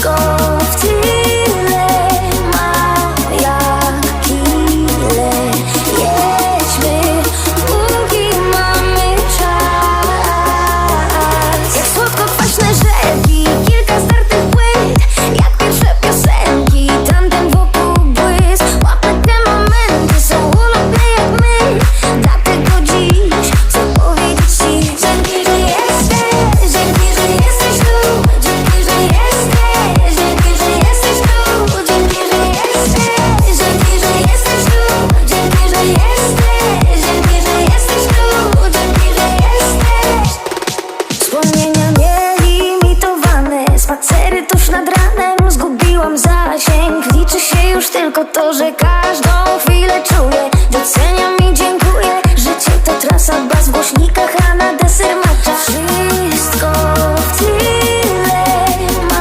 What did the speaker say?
go. tylko to, że każdą chwilę czuję Doceniam i dziękuję Życie to trasa bez głośnika